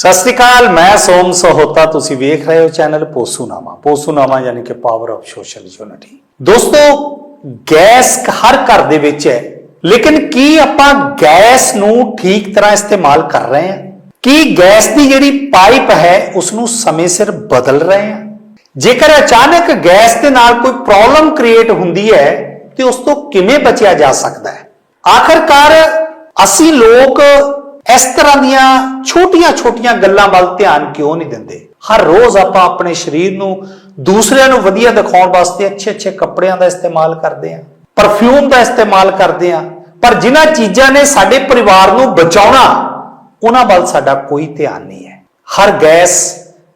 ਸਤਿ ਸ਼੍ਰੀ ਅਕਾਲ, ਮੈਂ ਸੋਮ ਸਹੋਤਾ, ਤੁਸੀਂ ਵੇਖ ਰਹੇ ਹੋ ਚੈਨਲ ਪੋਸੂਨਾਮਾ। ਪੋਸੂਨਾਮਾ ਯਾਨੀ ਕਿ ਪਾਵਰ ਆਫ ਸੋਸ਼ਲ ਯੂਨਿਟੀ ਦੋਸਤੋ, ਗੈਸ ਹਰ ਘਰ ਦੇ ਵਿੱਚ ਹੈ, ਲੇਕਿਨ ਕੀ ਆਪਾਂ ਗੈਸ ਨੂੰ ਠੀਕ ਤਰ੍ਹਾਂ ਇਸਤੇਮਾਲ ਕਰ ਰਹੇ ਹਾਂ? ਕੀ ਗੈਸ ਦੀ ਜਿਹੜੀ ਪਾਈਪ ਹੈ ਉਸ ਨੂੰ ਸਮੇਂ ਸਿਰ ਬਦਲ ਰਹੇ ਹਾਂ? ਜੇਕਰ ਅਚਾਨਕ ਗੈਸ ਦੇ ਨਾਲ ਕੋਈ ਪ੍ਰੋਬਲਮ ਕ੍ਰੀਏਟ ਹੁੰਦੀ ਹੈ, ਤੇ ਉਸ ਤੋਂ ਕਿਵੇਂ ਬਚਿਆ ਜਾ ਸਕਦਾ ਹੈ? ਆਖਰਕਾਰ, ਅਸੀਂ ਲੋਕ ਇਸ ਤਰ੍ਹਾਂ ਦੀਆਂ ਛੋਟੀਆਂ-ਛੋਟੀਆਂ ਗੱਲਾਂ ਵੱਲ ਧਿਆਨ ਕਿਉਂ ਨਹੀਂ ਦਿੰਦੇ? ਹਰ ਰੋਜ਼ ਆਪਾਂ ਆਪਣੇ ਸਰੀਰ ਨੂੰ ਦੂਸਰਿਆਂ ਨੂੰ ਵਧੀਆ ਦਿਖਾਉਣ ਵਾਸਤੇ ਅੱਛੇ-ਅੱਛੇ ਕੱਪੜਿਆਂ ਦਾ ਇਸਤੇਮਾਲ ਕਰਦੇ ਹਾਂ ਪਰਫਿਊਮ ਦਾ ਇਸਤੇਮਾਲ ਕਰਦੇ ਹਾਂ, ਪਰ ਜਿਨ੍ਹਾਂ ਚੀਜ਼ਾਂ ਨੇ ਸਾਡੇ ਪਰਿਵਾਰ ਨੂੰ ਬਚਾਉਣਾ, ਉਹਨਾਂ ਵੱਲ ਸਾਡਾ ਕੋਈ ਧਿਆਨ ਨਹੀਂ ਹੈ। ਹਰ ਗੈਸ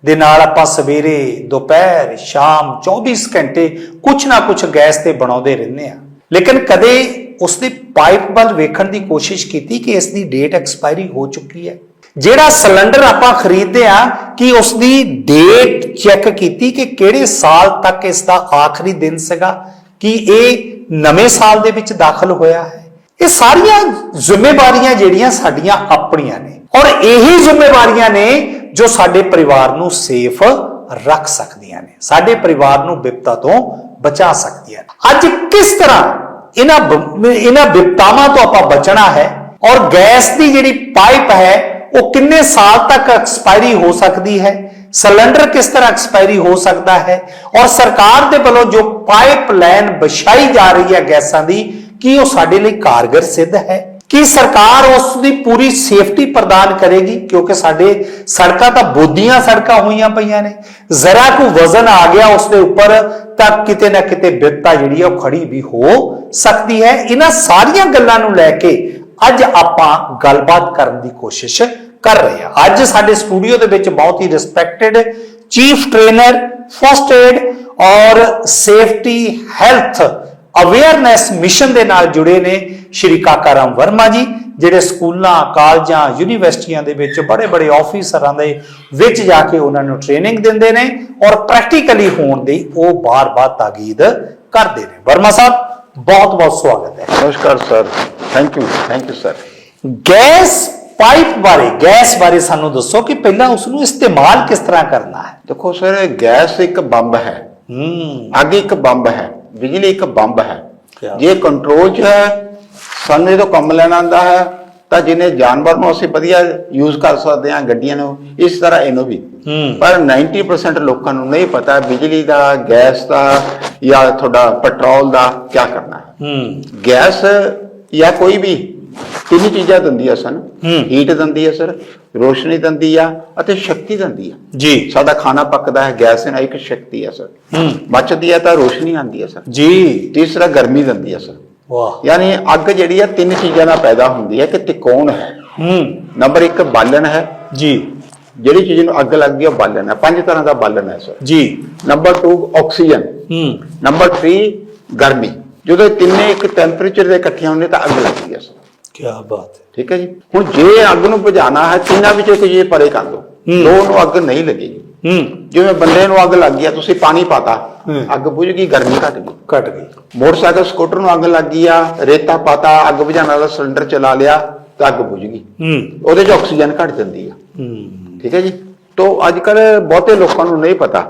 ਦੇ ਨਾਲ ਆਪਾਂ ਸਵੇਰੇ, ਦੁਪਹਿਰ, ਸ਼ਾਮ 24 ਘੰਟੇ ਕੁਛ ਨਾ ਕੁਛ ਗੈਸ ਤੇ ਬਣਾਉਂਦੇ ਰਹਿੰਦੇ ਆ ਲੇਕਿਨ ਕਦੇ ਉਸ ਦੀ ਪਾਈਪ ਵੱਲ ਵੇਖਣ ਦੀ ਕੋਸ਼ਿਸ਼ ਕੀਤੀ ਕਿ ਇਸ ਦੀ ਡੇਟ ਐਕਸਪਾਇਰੀ ਹੋ ਚੁੱਕੀ ਹੈ। ਜਿਹੜਾ ਸਿਲੰਡਰ ਆਪਾਂ ਖਰੀਦਦੇ ਆ ਕਿ ਉਸ ਦੀ ਡੇਟ ਚੈੱਕ ਕੀਤੀ ਕਿ ਕਿਹੜੇ ਸਾਲ ਤੱਕ ਇਸ ਦਾ ਆਖਰੀ ਦਿਨ ਸੀਗਾ, ਕਿ ਇਹ ਨਵੇਂ ਸਾਲ ਦੇ ਵਿੱਚ ਦਾਖਲ ਹੋਇਆ ਹੈ। ਇਹ ਸਾਰੀਆਂ ਜ਼ਿੰਮੇਵਾਰੀਆਂ ਜਿਹੜੀਆਂ ਸਾਡੀਆਂ ਆਪਣੀਆਂ ਨੇ ਔਰ ਇਹੀ ਜ਼ਿੰਮੇਵਾਰੀਆਂ ਨੇ ਜੋ ਸਾਡੇ ਪਰਿਵਾਰ ਨੂੰ ਸੇਫ ਰੱਖ ਸਕਦੀਆਂ ਨੇ, ਸਾਡੇ ਪਰਿਵਾਰ ਨੂੰ ਵਿਪਤਾ ਤੋਂ ਬਚਾ ਸਕਦੀਆਂ ਨੇ। ਅੱਜ ਕਿਸ ਤਰ੍ਹਾਂ ਇਹਨਾਂ ਬ- ਇਹਨਾਂ ਵਿਪਤਾਵਾਂ ਤੋਂ ਆਪਾਂ ਬਚਣਾ ਹੈ ਔਰ ਗੈਸ ਦੀ ਜਿਹੜੀ ਪਾਈਪ ਹੈ, ਉਹ ਕਿੰਨੇ ਸਾਲ ਤੱਕ ਐਕਸਪਾਇਰੀ ਹੋ ਸਕਦੀ ਹੈ? ਸਿਲੰਡਰ ਕਿਸ ਤਰ੍ਹਾਂ ਐਕਸਪਾਇਰੀ ਹੋ ਸਕਦਾ ਹੈ? ਔਰ ਸਰਕਾਰ ਦੇ ਵੱਲੋਂ ਜੋ ਪਾਈਪ ਲਾਈਨ ਵਿਛਾਈ ਜਾ ਰਹੀ ਹੈ ਗੈਸਾਂ ਦੀ, ਕੀ ਉਹ ਸਾਡੇ ਲਈ ਕਾਰਗਰ ਸਿੱਧ ਹੈ? ਕੀ ਸਰਕਾਰ ਉਸ ਦੀ ਪੂਰੀ ਸੇਫਟੀ ਪ੍ਰਦਾਨ ਕਰੇਗੀ? ਕਿਉਂਕਿ ਸਾਡੇ ਸੜਕਾਂ ਤਾਂ ਬੋਦੀਆਂ ਸੜਕਾਂ ਹੋਈਆਂ ਪਈਆਂ ਨੇ। ਜ਼ਰਾ ਕੋ ਵਜ਼ਨ ਆ ਗਿਆ ਉਸ ਦੇ ਉੱਪਰ, ਤਾਂ ਕਿਤੇ ਨਾ ਕਿਤੇ ਬਿਪਤਾ ਜਿਹੜੀ ਹੈ ਉਹ ਖੜੀ ਵੀ ਹੋ ਸਕਦੀ ਹੈ। ਇਹਨਾਂ ਸਾਰੀਆਂ ਗੱਲਾਂ ਨੂੰ ਲੈ ਕੇ ਅੱਜ ਆਪਾਂ ਗੱਲਬਾਤ ਕਰਨ ਦੀ ਕੋਸ਼ਿਸ਼ ਕਰ ਰਹੇ ਹਾਂ। ਅੱਜ ਸਾਡੇ ਸਟੂਡੀਓ ਦੇ ਵਿੱਚ ਬਹੁਤ ਹੀ respected chief trainer first aid ਔਰ ਸੇਫਟੀ ਹੈਲਥ ਅਵੇਅਰਨੈਸ ਮਿਸ਼ਨ ਦੇ ਨਾਲ ਜੁੜੇ ਨੇ ਸ਼੍ਰੀ ਕਾਕਾ ਰਾਮ ਵਰਮਾ ਜੀ ਜਿਹੜੇ ਸਕੂਲਾਂ ਕਾਲਜਾਂ ਯੂਨੀਵਰਸਿਟੀਆਂ ਦੇ ਵਿੱਚ ਬੜੇ ਬੜੇ ਆਫੀਸਰਾਂ ਦੇ ਵਿੱਚ ਜਾ ਕੇ ਉਹਨਾਂ ਨੂੰ ਟ੍ਰੇਨਿੰਗ ਦਿੰਦੇ ਨੇ ਔਰ ਪ੍ਰੈਕਟੀਕਲੀ ਹੋਣ ਦੀ ਉਹ ਬਾਰ-ਬਾਰ ਤਾਕੀਦ ਕਰਦੇ ਨੇ। ਵਰਮਾ ਸਾਹਿਬ ਬਹੁਤ-ਬਹੁਤ ਸਵਾਗਤ ਹੈ। ਨਮਸਕਾਰ sir. Thank you thank you sir gas pipe ਬਾਰੇ ਗੈਸ ਬਾਰੇ ਸਾਨੂੰ ਦੱਸੋ ਕਿ ਪਹਿਲਾਂ ਉਸ ਨੂੰ ਇਸਤੇਮਾਲ ਕਿਸ ਤਰ੍ਹਾਂ ਕਰਨਾ ਹੈ? ਦੇਖੋ ਸਰ ਗੈਸ ਇੱਕ ਬੰਬ ਹੈ। ਹੂੰ। ਅੱਗ ਇੱਕ ਬੰਬ ਹੈ। ਬਿਜਲੀ ਇੱਕ ਬੰਬ ਹੈ? ਜੇ ਕੰਟਰੋਲ 'ਚ ਹੈ ਸਾਨੂੰ ਇਹ ਤੋਂ ਕੰਮ ਲੈਣਾ ਆਂਦਾ ਹੈ ਤਾਂ ਜਿਹਨੇ ਜਾਨਵਰ ਨੂੰ ਅਸੀਂ ਵਧੀਆ ਯੂਜ਼ ਕਰ ਸਕਦੇ ਹਾਂ ਗੱਡੀਆਂ ਨੂੰ ਇਸ ਤਰ੍ਹਾਂ ਇਹਨੂੰ ਵੀ। ਪਰ 90% ਲੋਕਾਂ ਨੂੰ ਨਹੀਂ ਪਤਾ ਬਿਜਲੀ ਦਾ ਗੈਸ ਦਾ ਜਾਂ ਤੁਹਾਡਾ ਪੈਟਰੋਲ ਦਾ ਕੀ ਕਰਨਾ ਹੂੰ। ਗੈਸ ਜਾਂ ਕੋਈ ਵੀ ਤਿੰਨ ਚੀਜ਼ਾਂ ਦਿੰਦੀ ਆ ਸਾਨੂੰ। ਹੂੰ। ਹੀਟ ਦਿੰਦੀ ਆ ਸਰ ਰੋਸ਼ਨੀ ਦਿੰਦੀ ਆ ਅਤੇ ਸ਼ਕਤੀ ਦਿੰਦੀ ਆ। ਜੀ। ਸਾਡਾ ਖਾਣਾ ਪੱਕਦਾ ਹੈ ਗੈਸ ਨਾਲ ਇੱਕ ਸ਼ਕਤੀ ਆ ਸਰ ਹੂੰ। ਬਚਦੀ ਆ ਤਾਂ ਰੋਸ਼ਨੀ ਆਉਂਦੀ ਆ ਸਰ ਜੀ। ਤੀਸਰਾ ਗਰਮੀ ਦਿੰਦੀ ਆ ਸਰ ਵਾਹ। ਯਾਨੀ ਅੱਗ ਜਿਹੜੀ ਆ ਤਿੰਨ ਚੀਜ਼ਾਂ ਨਾਲ ਪੈਦਾ ਹੁੰਦੀ ਹੈ ਕਿ ਤਿਕੋਣ ਹੈ। ਹੂੰ। ਨੰਬਰ 1 ਬਾਲਣ ਹੈ। ਜੀ। ਜਿਹੜੀ ਚੀਜ਼ ਨੂੰ ਅੱਗ ਲੱਗਦੀ ਆ ਉਹ ਬਾਲਣ ਹੈ। ਪੰਜ ਤਰ੍ਹਾਂ ਦਾ ਬਾਲਣ ਹੈ ਸਰ ਜੀ। ਨੰਬਰ 2 ਆਕਸੀਜਨ ਹੂੰ। ਨੰਬਰ 3 ਗਰਮੀ। ਜਦੋਂ ਇਹ ਤਿੰਨੇ ਇੱਕ ਟੈਂਪਰੇਚਰ ਦੇ ਇਕੱਠੀਆਂ ਹੁੰਦੇ ਤਾਂ ਅੱਗ ਲੱਗਦੀ ਆ ਸਰ ਕੀ ਬਾਤ ਹੈ। ਠੀਕ ਹੈ ਜੀ। ਹੁਣ ਜੇ ਅੱਗ ਨੂੰ ਬੁਝਾਉਣਾ ਹੈ ਤਿੰਨਾਂ ਵਿੱਚੋਂ ਕੋਈ ਇਹ ਪਰੇ ਕਰ ਦੋ ਹੂੰ। ਦੋ ਨੂੰ ਅੱਗ ਨਹੀਂ ਲੱਗੇਗੀ ਹੂੰ। ਜਿਵੇਂ ਬੰਦੇ ਨੂੰ ਅੱਗ ਲੱਗ ਗਿਆ ਤੁਸੀਂ ਪਾਣੀ ਪਾਤਾ। ਅੱਗ ਬੁਝ ਗਈ ਗਰਮੀ ਘਟ ਗਈ। ਘਟ ਗਈ। ਮੋਟਰਸਾਈਕਲ ਸਕੂਟਰ ਨੂੰ ਅੱਗ ਲੱਗ ਗਈ ਆ ਰੇਤਾ ਪਾਤਾ ਅੱਗ ਬੁਝਾਉਣ ਵਾਲਾ ਸਿਲੰਡਰ ਚਲਾ ਲਿਆ ਤਾਂ ਅੱਗ ਬੁਝ ਗਈ। ਹੂੰ। ਉਹਦੇ 'ਚ ਆਕਸੀਜਨ ਘਟ ਜਾਂਦੀ ਆ। ਹੂੰ। ਠੀਕ ਹੈ ਜੀ। ਤੋਂ ਅੱਜ ਕੱਲ ਬਹੁਤੇ ਲੋਕਾਂ ਨੂੰ ਨਹੀਂ ਪਤਾ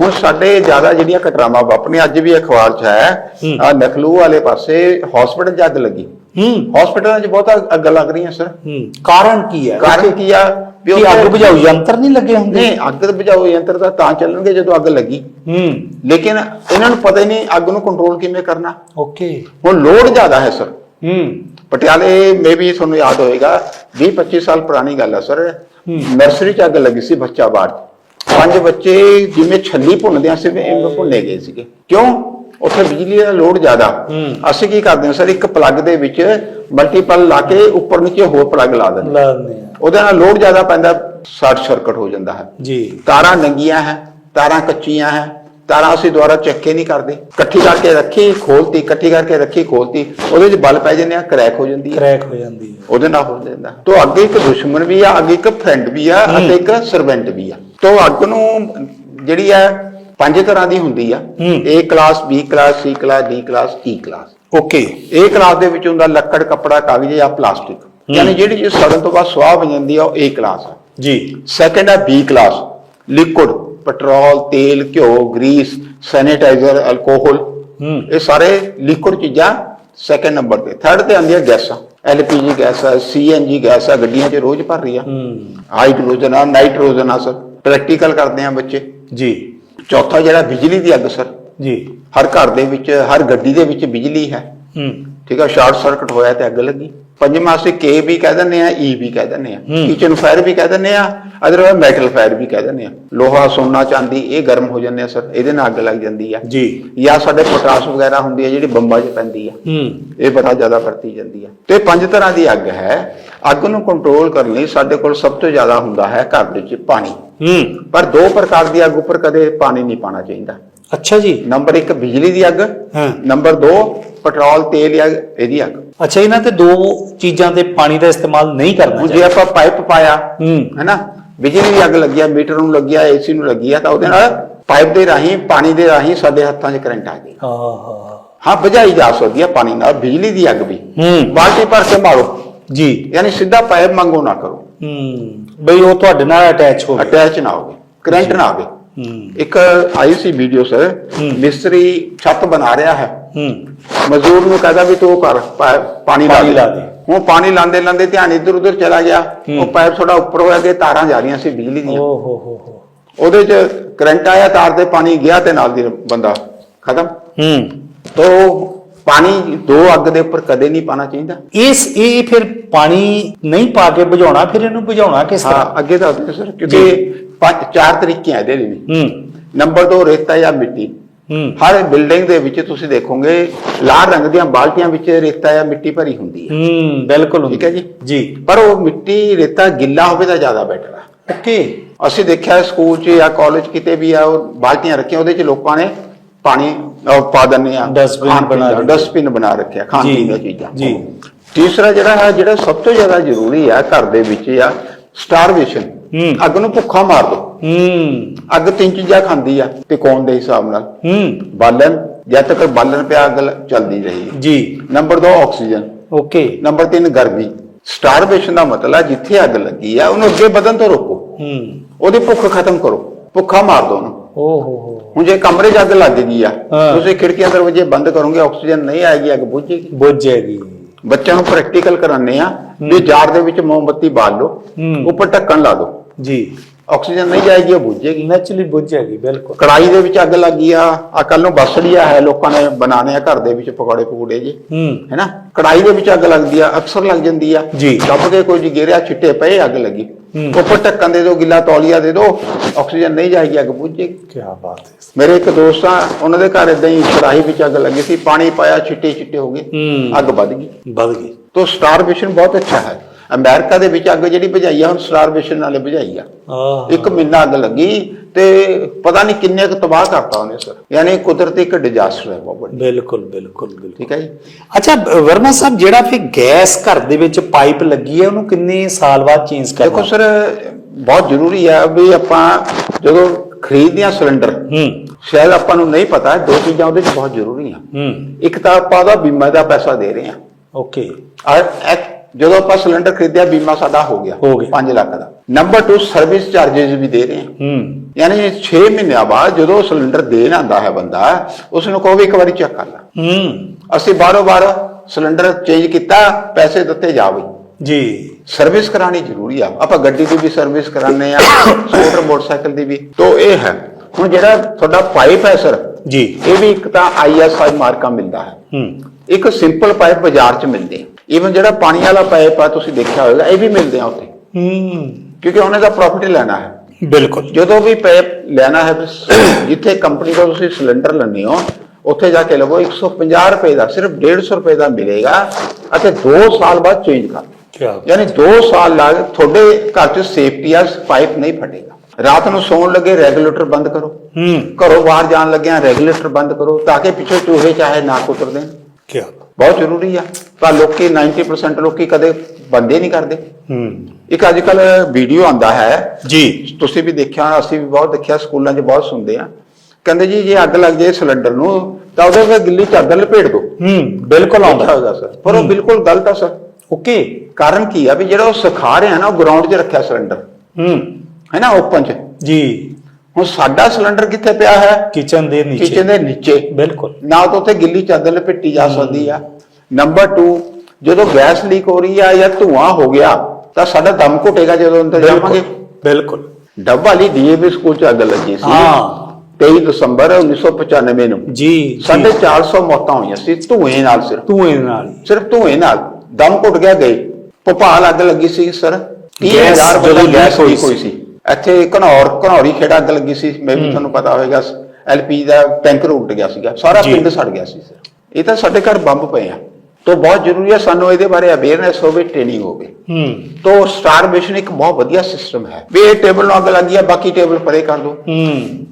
ਹੁਣ ਸਾਡੇ ਜ਼ਿਆਦਾ ਜਿਹੜੀਆਂ ਘਟਨਾਵਾਂ ਵਾਪਰੀਆਂ ਅੱਜ ਵੀ ਅਖਬਾਰ 'ਚ ਹੈ। ਆਹ ਨਖਲੂ ਵਾਲੇ ਪਾਸੇ ਹਸਪੀਟਲ 'ਚ ਅੱਗ ਲੱਗੀ। ਹੂੰ। ਹਸਪੀਟਲਾਂ 'ਚ ਬਹੁਤ ਅੱਗ ਲੱਗ ਰਹੀਆਂ ਸਰ ਹੂੰ। ਕਾਰਨ ਕੀ ਹੈ? ਕਾਰਨ ਕੀ ਆ? ਵੀ ਕਿ ਅੱਗ ਬੁਝਾਊ ਯੰਤਰ ਨਹੀਂ ਲੱਗੇ ਹੁੰਦੇ? ਨਹੀਂ ਅੱਗ ਦੇ ਬੁਝਾਓ ਯੰਤਰ ਤਾਂ ਤਾਂ ਚੱਲਣਗੇ ਜਦੋਂ ਅੱਗ ਲੱਗੀ। ਹੂੰ। ਲੇਕਿਨ ਇਹਨਾਂ ਨੂੰ ਪਤਾ ਹੀ ਨਹੀਂ ਅੱਗ ਨੂੰ ਕੰਟਰੋਲ ਕਿਵੇਂ ਕਰਨਾ। ਓਕੇ। ਹੁਣ ਲੋਡ ਜ਼ਿਆਦਾ ਹੈ ਸਰ ਹੂੰ। ਪਟਿਆਲੇ ਮੇ ਵੀ ਤੁਹਾਨੂੰ ਯਾਦ ਹੋਏਗਾ 20 25 ਸਾਲ ਪੁਰਾਣੀ ਗੱਲ ਹੈ। ਸਰ। ਨਰਸਰੀ ਚ ਅੱਗ ਲੱਗੀ ਸੀ ਬੱਚਾ ਬਾੜ ਪੰਜ ਬੱਚੇ ਜਿਵੇਂ ਛੱਲੀ ਭੁੰਨਦਿਆਂ ਸੀ ਐਵੇਂ ਭੁੰਨੇ ਗਏ ਸੀਗੇ। ਕਿਉਂ? ਉੱਥੇ ਬਿਜਲੀ ਦਾ ਲੋਡ ਜ਼ਿਆਦਾ। ਅਸੀਂ ਕੀ ਕਰਦੇ ਹਾਂ ਸਰ ਇੱਕ ਪਲੱਗ ਦੇ ਵਿੱਚ ਮਲਟੀਪਲ ਲਾ ਕੇ ਉੱਪਰ ਨੀਚੇ ਹੋਰ ਪਲੱਗ ਲਾ ਦਿੰਦੇ ਹਾਂ। ਆ ਉਹਦੇ ਨਾਲ ਲੋਡ ਜ਼ਿਆਦਾ ਪੈਂਦਾ ਸ਼ਾਰਟ ਸਰਕਟ ਹੋ ਜਾਂਦਾ ਹੈ। ਜੀ। ਤਾਰਾਂ ਨੰਗੀਆਂ ਹੈ ਤਾਰਾਂ ਕੱਚੀਆਂ ਹੈ ਤਾਰਾਂ ਅਸੀਂ ਦੁਆਰਾ ਚੈੱਕ ਨਹੀਂ ਕਰਦੇ। ਇਕੱਠੀ ਕਰਕੇ ਰੱਖੀ ਖੋਲਤੀ ਇਕੱਠੀ ਕਰਕੇ ਰੱਖੀ ਖੋਲਤੀ ਉਹਦੇ 'ਚ ਬਲ ਪੈ ਜਾਂਦੇ ਆ ਕਰੈਕ ਹੋ ਜਾਂਦੀ ਹੈ। ਕ੍ਰੈਕ ਹੋ ਜਾਂਦੀ ਹੈ। ਉਹਦੇ ਨਾਲ ਹੋ ਜਾਂਦਾ। ਤੋਂ ਅੱਗੇ ਇੱਕ ਦੁਸ਼ਮਣ ਵੀ ਆ ਅੱਗੇ ਇੱਕ ਫਰੈਂਡ ਵੀ ਆ ਅਤੇ ਇੱਕ ਸਰਵੈਂਟ ਵੀ ਆ। ਤੋਂ ਅੱਗ ਨੂੰ ਜਿਹੜੀ ਆ ਪੰਜ ਤਰ੍ਹਾਂ ਦੀ ਹੁੰਦੀ ਆ। ਹੂੰ। A class B class C class D class E class okay. A class ਦੇ ਵਿੱਚ ਹੁੰਦਾ ਲੱਕੜ ਕੱਪੜਾ ਕਾਗਜ਼ ਜਾਂ ਪਲਾਸਟਿਕ। ਯਾਨੀ ਜਿਹੜੀ ਚੀਜ਼ ਸੜਨ ਤੋਂ ਬਾਅਦ ਸੁਆਹ ਹੋ ਜਾਂਦੀ ਆ ਉਹ A ਕਲਾਸ ਆ। ਜੀ। ਸੈਕੰਡ ਹੈ ਬੀ ਕਲਾਸ ਲਿਕੁਇਡ ਪੈਟਰੋਲ ਤੇਲ ਘਿਓ ਗਰੀਸ ਸੈਨੀਟਾਈਜ਼ਰ ਅਲਕੋਹਲ ਹੂੰ। ਇਹ ਸਾਰੇ ਲਿਕੁਇਡ ਚੀਜ਼ਾਂ ਸੈਕੰਡ ਨੰਬਰ ਤੇ। ਥਰਡ ਤੇ ਆਉਂਦੀਆਂ ਗੈਸਾਂ ਐਲਪੀਜੀ ਗੈਸ ਹੈ ਸੀਐਨਜੀ ਗੈਸ ਹੈ ਗੱਡੀਆਂ 'ਚ ਰੋਜ਼ ਭਰ ਰਹੀ ਆ। ਹੂੰ। ਹਾਈਡਰੋਜਨ ਆ ਨਾਈਟ੍ਰੋਜਨ ਆ ਸਰ ਪ੍ਰੈਕਟੀਕਲ ਕਰਦੇ ਆ ਬੱਚੇ। ਜੀ। ਚੌਥਾ ਜਿਹੜਾ ਬਿਜਲੀ ਦੀ ਅੱਗ ਸਰ ਜੀ। ਹਰ ਘਰ ਦੇ ਵਿੱਚ ਹਰ ਗੱਡੀ ਦੇ ਵਿੱਚ ਬਿਜਲੀ ਹੈ। ਹੂੰ। ਠੀਕ ਆ ਸ਼ਾਰਟ ਸਰਕਟ ਹੋਇਆ ਤੇ ਅੱਗ ਲੱਗੀ। ਪੰਜਵਾਂ ਅਸੀਂ ਕੇ ਵੀ ਕਹਿ ਦਿੰਦੇ ਆ ਈ ਵੀ ਕਹਿ ਦਿੰਦੇ ਆ। ਕਿਚਨ ਫਾਇਰ ਵੀ ਕਹਿ ਦਿੰਦੇ ਆ ਅਦਰਵਾਇਜ਼ ਮੈਟਲ ਫਾਇਰ ਵੀ ਕਹਿ ਦਿੰਦੇ ਆ ਲੋਹਾ ਸੋਨਾ ਚਾਂਦੀ ਇਹ ਗਰਮ ਹੋ ਜਾਂਦੇ ਆ ਸਰ ਇਹਦੇ ਨਾਲ ਅੱਗ ਲੱਗ ਜਾਂਦੀ ਆ। ਜੀ। ਜਾਂ ਸਾਡੇ ਪੋਟਾਸ ਵਗੈਰਾ ਹੁੰਦੀ ਹੈ ਜਿਹੜੀ ਬੰਬਾਂ 'ਚ ਪੈਂਦੀ ਆ। ਹੂੰ। ਇਹ ਬੜਾ ਜ਼ਿਆਦਾ ਵਰਤੀ ਜਾਂਦੀ ਹੈ ਤੇ ਪੰਜ ਤਰ੍ਹਾਂ ਦੀ ਅੱਗ ਹੈ। ਅੱਗ ਨੂੰ ਕੰਟਰੋਲ ਕਰਨ ਲਈ ਸਾਡੇ ਕੋਲ ਸਭ ਤੋਂ ਜ਼ਿਆਦਾ ਹੁੰਦਾ ਹੈ ਘਰ ਦੇ ਵਿੱਚ ਪਾਣੀ। ਹੂੰ। ਪਰ ਦੋ ਪ੍ਰਕਾਰ ਦੀ ਅੱਗ ਉੱਪਰ ਕਦੇ ਪਾਣੀ ਨਹੀਂ ਪਾਣਾ ਚਾਹੀਦਾ। ਅੱਛਾ ਜੀ। ਨੰਬਰ 1 ਬਿਜਲੀ ਦੀ ਅੱਗ ਹਾਂ। ਨੰਬਰ 2 ਪੈਟਰੋਲ ਤੇਲ ਜਾਂ ਇਹਦੀ ਅੱਗ। ਅੱਛਾ ਇਹਨਾਂ ਤੇ ਦੋ ਚੀਜ਼ਾਂ ਤੇ ਪਾਣੀ ਦਾ ਇਸਤੇਮਾਲ ਨਹੀਂ ਕਰਨਾ ਜੇ ਆਪਾਂ ਪਾਈਪ ਪਾਇਆ ਹੂੰ। ਹੈਨਾ? ਬਿਜਲੀ ਦੀ ਅੱਗ ਲੱਗੀ ਆ ਮੀਟਰ ਨੂੰ ਲੱਗੀ ਆ ਏਸੀ ਨੂੰ ਲੱਗੀ ਆ ਤਾਂ ਉਹਦੇ ਨਾਲ ਪਾਈਪ ਦੇ ਰਾਹੀਂ ਪਾਣੀ ਦੇ ਰਾਹੀਂ ਸਾਡੇ ਹੱਥਾਂ 'ਚ ਕਰੰਟ ਆ ਗਈ ਹਾਂ ਹਾਂ। ਹਾਂ ਬੁਝਾਈ ਜਾ ਸਕਦੀ ਆ ਪਾਣੀ ਨਾਲ ਬਿਜਲੀ ਦੀ ਅੱਗ ਵੀ। ਹੂੰ। ਬਾਲਟੀ ਭਰ ਕੇ ਮਾਰੋ। ਜੀ। ਯਾਨੀ ਸਿੱਧਾ ਪਾਈਪ ਮੰਗੋ ਨਾ ਕਰੋ। ਹੂੰ। ਬਈ ਉਹ ਤੁਹਾਡੇ ਨਾਲ ਅਟੈਚ ਹੋ ਗਿਆ ਅਟੈਚ ਨਾ ਹੋਵੇ ਕਰੰਟ ਨਾ ਆਵੇ ਹੂੰ। ਇੱਕ ਆਈ ਸੀ ਵੀਡੀਓ ਸਰ। ਮਿਸਤਰੀ ਛੱਤ ਬਣਾ ਰਿਹਾ ਹੈ। ਹੂੰ। ਮਜ਼ਦੂਰ ਨੂੰ ਕਹਦਾ ਵੀ ਤੂੰ ਕਰ ਪਾਣੀ ਲਾ ਦੇ। ਉਹ ਪਾਣੀ ਲਾਉਂਦੇ ਲਾਉਂਦੇ ਧਿਆਨ ਇੱਧਰ ਉੱਧਰ ਚਲਾ ਗਿਆ। ਉਹ ਪਾਈਪ ਥੋੜਾ ਉੱਪਰ ਹੋਇਆ ਕਿ ਤਾਰਾਂ ਜਾ ਰਹੀਆਂ ਸੀ ਬਿਜਲੀ ਓ ਦੀਆਂ। ਹੋ ਹੋ ਹੋ ਉਹਦੇ 'ਚ ਕਰੰਟ ਆਇਆ ਤਾਰ ਤੇ ਪਾਣੀ ਗਿਆ ਤੇ ਨਾਲ ਦੀ ਬੰਦਾ ਖਤਮ। ਹੂੰ। ਤੋ ਪਾਣੀ ਦੋ ਅੱਗ ਦੇ ਉੱਪਰ ਕਦੇ ਨਹੀਂ ਪਾਣਾ ਚਾਹੀਦਾ। ਇਸ ਇਹ ਫਿਰ ਪਾਣੀ ਨਹੀਂ ਪਾ ਕੇ ਬੁਝਾਉਣਾ ਫਿਰ ਇਹਨੂੰ ਬੁਝਾਉਣਾ ਕਿਸ ਤਰ੍ਹਾਂ? ਅੱਗੇ ਦੱਸਦੇ ਸਰ ਕਿਉਂਕਿ ਚਾਰ ਤਰੀਕੇ ਆ ਇਹਦੇ ਵੀ। ਹੂੰ। ਨੰਬਰ 2 ਰੇਤਾ ਜਾਂ ਮਿੱਟੀ। ਹੂੰ। ਹਰ ਬਿਲਡਿੰਗ ਦੇ ਵਿੱਚ ਤੁਸੀਂ ਦੇਖੋਗੇ ਲਾਲ ਰੰਗ ਦੀਆਂ ਬਾਲਟੀਆਂ ਵਿੱਚ ਰੇਤਾ ਜਾਂ ਮਿੱਟੀ ਭਰੀ ਹੁੰਦੀ ਹੈ। ਹੂੰ ਬਿਲਕੁਲ ਠੀਕ ਹੈ ਜੀ? ਜੀ। ਪਰ ਉਹ ਮਿੱਟੀ ਰੇਤਾ ਗਿੱਲਾ ਹੋਵੇ ਤਾਂ ਜ਼ਿਆਦਾ ਬੈਟਰ ਹੈ ਓਕੇ। ਅਸੀਂ ਦੇਖਿਆ ਸਕੂਲ 'ਚ ਜਾਂ ਕਾਲਜ ਕਿਤੇ ਵੀ ਆ ਉਹ ਬਾਲਟੀਆਂ ਰੱਖੀਆਂ ਉਹਦੇ 'ਚ ਲੋਕਾਂ ਨੇ ਪਾਣੀ ਪਾ ਦਿੰਦੇ ਆ Dustbin ਬਣਾ ਦਿੱਤੇ। ਡਸਟਬਿਨ ਬਣਾ ਰੱਖਿਆ ਖਾਣ ਜੀ, ਪੀਣ ਦੀਆਂ ਚੀਜ਼ਾਂ। ਜੀ। ਤੀਸਰਾ ਜਿਹੜਾ ਹੈ ਜਿਹੜਾ ਸਭ ਤੋਂ ਜ਼ਿਆਦਾ ਜ਼ਰੂਰੀ ਆ ਘਰ ਦੇ ਵਿੱਚ ਆ ਸਟਾਰਵੇਸ਼ਨ ਹੂੰ। ਅੱਗ ਨੂੰ ਭੁੱਖਾ ਮਾਰ ਦੋ। ਹੂੰ। ਅੱਗ ਤਿੰਨ ਚੀਜ਼ਾਂ ਖਾਂਦੀ ਆ ਤਿਕੋਣ ਦੇ ਹਿਸਾਬ ਨਾਲ? ਹੂੰ। ਬਾਲਣ ਜਦ ਤੱਕ ਬਾਲਣ ਪਿਆ ਅੱਗ ਲ- ਚੱਲਦੀ ਰਹੀ। ਜੀ। ਨੰਬਰ 2 ਆਕਸੀਜਨ ਓਕੇ ਨੰਬਰ 3 ਗਰਮੀ। ਸਟਾਰਵੇਸ਼ਨ ਦਾ ਮਤਲਬ ਹੈ ਜਿੱਥੇ ਅੱਗ ਲੱਗੀ ਆ ਉਹਨੂੰ ਅੱਗੇ ਵਧਣ ਤੋਂ ਰੋਕੋ। ਹੂੰ। ਉਹਦੀ ਭੁੱਖ ਖਤਮ ਕਰੋ। ਭੁੱਖਾ ਮਾਰ ਦੋ ਉਹਨੂੰ। ਹੋ। ਹੁਣ ਜੇ ਕਮਰੇ 'ਚ ਅੱਗ ਲੱਗ ਗਈ ਆ ਹਾਂ। ਤੁਸੀਂ ਖਿੜਕੀਆਂ ਦਰਵਾਜ਼ੇ ਬੰਦ ਕਰੋਗੇ ਆਕਸੀਜਨ ਨਹੀਂ ਆਏਗੀ ਅੱਗ ਬੁਝ ਜਾਏਗੀ ਬੁੱਝ ਜਾਏਗੀ ਬੱਚਿਆਂ ਨੂੰ ਪ੍ਰੈਕਟੀਕਲ ਕਰਾਉਂਦੇ ਆ ਵੀ ਜਾਰ ਦੇ ਵਿੱਚ ਮੋਮਬੱਤੀ ਬਾਲ ਲਓ ਹੂੰ। ਉੱਪਰ ਢੱਕਣ ਲਾ ਦਿਓ ਜੀ। ਆਕਸੀਜਨ ਨਹੀਂ ਜਾਏਗੀ ਉਹ ਬੁਝ ਜਾਏਗੀ। ਨੈਚੁਰਲੀ ਬੁੱਝ ਜਾਏਗੀ ਬਿਲਕੁਲ। ਕੜਾਈ ਦੇ ਵਿੱਚ ਅੱਗ ਲੱਗੀ ਆ। ਆ ਕੱਲ ਨੂੰ ਬਸੜੀਆ ਹੈ ਲੋਕਾਂ ਨੇ ਬਣਾਣੇ ਆ ਘਰ ਦੇ ਵਿੱਚ ਪਕੌੜੇ ਪਕੂੜੇ ਜੀ। ਹੂੰ। ਹੈਨਾ? ਕੜਾਈ ਦੇ ਵਿੱਚ ਅੱਗ ਲੱਗਦੀ ਆ ਅਕਸਰ ਲੱਗ ਜਾਂਦੀ ਆ। ਜੀ। ਦੱਬ ਕੇ ਕੋਈ ਜੀ ਗਿਰਿਆ ਛਿੱਟੇ ਪਏ ਅੱਗ ਲੱਗੀ। ਉੱਪਰ ਢੱਕਣ ਦੇ ਦਿਓ ਗਿੱਲਾ ਤੌਲੀਆ ਦੇ ਦਿਓ ਆਕਸੀਜਨ ਨਹੀਂ ਜਾਏਗੀ ਅੱਗ ਬੁਝ ਜਾਏਗੀ। ਕੀ ਬਾਤ ਹੈ। ਮੇਰੇ ਇੱਕ ਦੋਸਤ ਆ ਉਹਨਾਂ ਦੇ ਘਰ ਇਦਾਂ ਹੀ ਕੜਾਈ ਵਿੱਚ ਅੱਗ ਲੱਗੀ ਸੀ ਪਾਣੀ ਪਾਇਆ ਛਿੱਟੇ ਛਿੱਟੇ ਹੋ ਗਏ। ਅੱਗ ਵੱਧ ਗਈ। ਵੱਧ ਗਈ। ਤੋ ਸਟਾਰਵੇਸ਼ਨ ਬਹੁਤ ਅੱਛਾ ਹੈ। ਅਮਰੀਕਾ ਦੇ ਵਿੱਚ ਅੱਗ ਜਿਹੜੀ ਬੁਝਾਈ ਆ ਹੁਣ ਸਟਾਰਵੇਸ਼ਨ ਨਾਲੇ ਬੁਝਾਈ ਆ। ਇੱਕ ਮਹੀਨਾ ਅੱਗ ਲੱਗੀ ਤੇ ਪਤਾ ਨਹੀਂ ਕਿੰਨੇ ਕੁ ਤਬਾਹ ਕਰਤਾ ਉਹਨੇ ਸਰ। ਯਾਨੀ ਕੁਦਰਤੀ ਇੱਕ ਡਿਜ਼ਾਸਟਰ ਹੈ ਬਹੁਤ ਵੱਡਾ। ਬਿਲਕੁਲ ਬਿਲਕੁਲ ਬਿਲਕੁਲ। ਠੀਕ ਹੈ ਜੀ? ਅੱਛਾ ਵਰਮਾ ਸਾਹਿਬ ਜਿਹੜਾ ਫਿਰ ਗੈਸ ਘਰ ਦੇ ਵਿੱਚ ਪਾਈਪ ਲੱਗੀ ਹੈ ਉਹਨੂੰ ਕਿੰਨੇ ਸਾਲ ਬਾਅਦ ਚੇਂਜ ਦੇਖੋ ਕਰਨਾ ਸਰ ਬਹੁਤ ਜ਼ਰੂਰੀ ਹੈ ਵੀ ਆਪਾਂ ਜਦੋਂ ਖਰੀਦਦੇ ਹਾਂ ਸਿਲੰਡਰ ਹੂੰ। ਸ਼ਾਇਦ ਆਪਾਂ ਨੂੰ ਨਹੀਂ ਪਤਾ ਦੋ ਚੀਜ਼ਾਂ ਉਹਦੇ 'ਚ ਬਹੁਤ ਜ਼ਰੂਰੀ ਆ। ਹੂੰ। ਇੱਕ ਤਾਂ ਆਪਾਂ ਉਹਦਾ ਬੀਮਾ ਦਾ ਪੈਸਾ ਦੇ ਰਹੇ ਹਾਂ। ਓਕੇ। ਜਦੋਂ ਆਪਾਂ ਸਿਲੰਡਰ ਖਰੀਦਿਆ ਬੀਮਾ ਸਾਡਾ ਹੋ ਗਿਆ ਹੋ ਗਿਆ। 5 ਲੱਖ ਦਾ। ਨੰਬਰ 2 ਸਰਵਿਸ ਚਾਰजेस ਵੀ ਦੇ ਰਹੇ ਹਾਂ। ਹੂੰ। ਯਾਨੀ 6 ਮਹੀਨਿਆਂ ਬਾਅਦ ਜਦੋਂ ਸਿਲੰਡਰ ਦੇਣ ਆਂਦਾ ਹੈ ਬੰਦਾ ਉਸ ਨੂੰ ਕਹੋ ਵੀ ਇੱਕ ਵਾਰੀ ਚੈੱਕ ਕਰ ਲੈ। ਹੂੰ। ਅਸੀਂ ਬਾਰੋ ਬਾਰ ਸਿਲੰਡਰ ਚੇਂਜ ਕੀਤਾ ਪੈਸੇ ਦਿੱਤੇ ਜਾ ਬਈ। ਜੀ। ਸਰਵਿਸ ਕਰਾਣੀ ਜ਼ਰੂਰੀ ਆ। ਆਪਾਂ ਗੱਡੀ ਦੀ ਵੀ ਸਰਵਿਸ ਕਰਾਉਂਦੇ ਆ ਸਕੂਟਰ ਮੋਟਰਸਾਈਕਲ ਦੀ ਵੀ। ਤੋਂ ਇਹ ਹੈ। ਹੁਣ ਜਿਹੜਾ ਤੁਹਾਡਾ ਪਾਈਪ ਹੈ ਸਰ ਜੀ। ਇਹ ਵੀ ਇੱਕ ਤਾਂ ਆਈਐਸਆਈ ਮਾਰਕਾ ਮਿਲਦਾ ਹੈ। ਹੂੰ। ਇੱਕ ਸਿੰਪਲ ਪਾਈਪ ਬਾਜ਼ਾਰ 'ਚ ਮਿਲਦੇ ਈਵਨ ਜਿਹੜਾ ਪਾਣੀ ਵਾਲਾ ਪਾਈਪ ਆ ਤੁਸੀਂ ਦੇਖਿਆ ਹੋਵੇਗਾ ਇਹ ਵੀ ਮਿਲਦੇ ਆ ਉੱਥੇ। ਹੂੰ। ਕਿਉਂਕਿ ਉਹਨੇ ਦਾ ਪ੍ਰੋਫਿਟ ਲੈਣਾ ਹੈ। ਬਿਲਕੁਲ। ਜਦੋਂ ਵੀ ਪਾਈਪ ਲੈਣਾ ਹੈ ਜਿੱਥੇ ਕੰਪਨੀ ਤੋਂ ਤੁਸੀਂ ਸਿਲੰਡਰ ਲੈਂਦੇ ਹੋ ਉੱਥੇ ਜਾ ਕੇ ਲਵੋ 150 ਰੁਪਏ ਦਾ ਸਿਰਫ 150 ਰੁਪਏ ਦਾ ਮਿਲੇਗਾ ਅਤੇ 2 ਸਾਲ ਬਾਅਦ ਚੇਂਜ ਕਰ ਕੀ ਯਾਨੀ 2 ਸਾਲ ਲੱਗ ਤੁਹਾਡੇ ਘਰ 'ਚ ਸੇਫਟੀ ਆ ਪਾਈਪ ਨਹੀਂ ਫਟੇਗਾ। ਰਾਤ ਨੂੰ ਸੌਣ ਲੱਗੇ ਰੈਗੂਲੇਟਰ ਬੰਦ ਕਰੋ। ਹੂੰ। ਘਰੋਂ ਬਾਹਰ ਜਾਣ ਲੱਗਿਆਂ ਰੈਗੂਲੇਟਰ ਬੰਦ ਕਰੋ ਤਾਂ ਕਿ ਪਿੱਛੇ ਚੂਹੇ ਚਾਹੇ ਨਾ ਕੁਤਰ ਦੇਣ ਕੀ ਬਹੁਤ ਜ਼ਰੂਰੀ ਆ। ਪਰ ਲੋਕੀ 90% ਲੋਕੀ ਕਦੇ ਬੰਦੇ ਨਹੀਂ ਕਰਦੇ। ਹੂੰ। ਇੱਕ ਅੱਜ ਕੱਲ ਵੀਡੀਓ ਆਂਦਾ ਹੈ। ਜੀ। ਤੁਸੀਂ ਵੀ ਦੇਖਿਆ ਹੋਣਾ, ਅਸੀਂ ਵੀ ਬਹੁਤ ਦੇਖਿਆ ਸਕੂਲਾਂ 'ਚ ਬਹੁਤ ਸੁਣਦੇ ਆ। ਕਹਿੰਦੇ ਜੀ ਜੇ ਅੱਗ ਲੱਗ ਜਾਏ ਸਿਲੰਡਰ ਨੂੰ ਤਾਂ ਉਹਦੇ ਤੇ ਗਿੱਲੀ ਚਾਦਰ ਲਪੇਟ ਦਿਓ। ਹੂੰ ਬਿਲਕੁਲ ਆਉਂਦਾ। ਹੋਗਾ ਸਰ। ਪਰ ਉਹ ਬਿਲਕੁਲ ਗਲਤ ਆ ਸਰ। ਓਕੇ। ਕਾਰਨ ਕੀ ਆ ਵੀ ਜਿਹੜਾ ਉਹ ਸਿਖਾ ਰਿਹਾ ਨਾ ਉਹ ਗਰਾਊਂਡ 'ਚ ਰੱਖਿਆ ਸਿਲੰਡਰ। ਹੂੰ। ਹੈ ਨਾ ਓਪਨ 'ਚ। ਜੀ। ਹੁਣ ਸਾਡਾ ਸਿਲੰਡਰ ਕਿੱਥੇ ਪਿਆ ਹੈ? ਕਿਚਨ ਦੇ ਨੀਚੇ। ਕਿਚਨ ਦੇ ਨੀਚੇ। ਬਿਲਕੁਲ। ਨਾ ਤਾਂ ਉੱਥੇ ਗਿੱਲੀ ਚਾਦਰ ਲਪੇਟੀ ਜਾ ਸਕਦੀ ਆ। ਨੰਬਰ 2 ਜਦੋਂ ਗੈਸ ਲੀਕ ਹੋ ਰਹੀ ਆ ਜਾਂ ਧੂਆਂ ਹੋ ਗਿਆ ਤਾਂ ਸਾਡਾ ਦਮ ਘੁੱਟੇਗਾ ਜਦੋਂ ਅੰਦਰ ਜਾਵਾਂਗੇ। ਬਿਲਕੁਲ। ਡੱਬ ਵਾਲੀ ਡੀਏਵੀ ਸਕੂਲ ਚ ਅੱਗ ਲੱਗੀ ਸੀ। ਹਾਂ। 23 ਦਸੰਬਰ 1995 ਨੂੰ। ਜੀ ਸਾਢੇ 400 ਮੌਤਾਂ ਹੋਈਆਂ ਸੀ ਧੂਏ ਨਾਲ ਸਿਰਫ। ਇਹ ਨਾਲ। ਸਿਰਫ ਧੂਏ ਨਾਲ। ਦਮ ਘੁੱਟ ਗਿਆ ਗਏ। ਭੋਪਾਲ ਅੱਗ ਲੱਗੀ ਸੀ ਸਰ। 30000 ਗੈਸ ਬੰਦਾ ਜਦੋਂ ਗੈਸ ਹੋਈ ਸੀ। ਇੱਥੇ ਘਨੌਰ ਘਨੌਰੀ ਖੇੜਾ ਅੱਗ ਲੱਗੀ ਸੀ ਮੈਂ ਵੀ ਤੁਹਾਨੂੰ ਪਤਾ ਹੋਵੇਗਾ ਐਲਪੀ ਦਾ ਟੈਂਕਰ ਉੱਡ ਗਿਆ ਸੀਗਾ ਸਾਰਾ। ਪਿੰਡ ਸੜ ਗਿਆ ਸੀ ਸਰ। ਇਹ ਤਾਂ ਸਾਡੇ ਘਰ ਬੰਬ ਪਏ ਆ। ਤੋਂ ਬਹੁਤ ਜ਼ਰੂਰੀ ਹੈ ਸਾਨੂੰ ਇਹਦੇ ਬਾਰੇ ਅਵੇਅਰਨੈਸ ਹੋਵੇ ਟ੍ਰੇਨਿੰਗ ਹੋਵੇ। ਹੂੰ। ਤੋਂ ਸਟਾਰ ਮਿਸ਼ਨ ਇੱਕ ਬਹੁਤ ਵਧੀਆ ਸਿਸਟਮ ਹੈ। ਵੀ ਇਹ ਟੇਬਲ ਨੂੰ ਅੱਗ ਲੱਗੀ ਆ ਬਾਕੀ ਟੇਬਲ ਪਰੇ ਕਰ ਦਿਓ ਹੂੰ।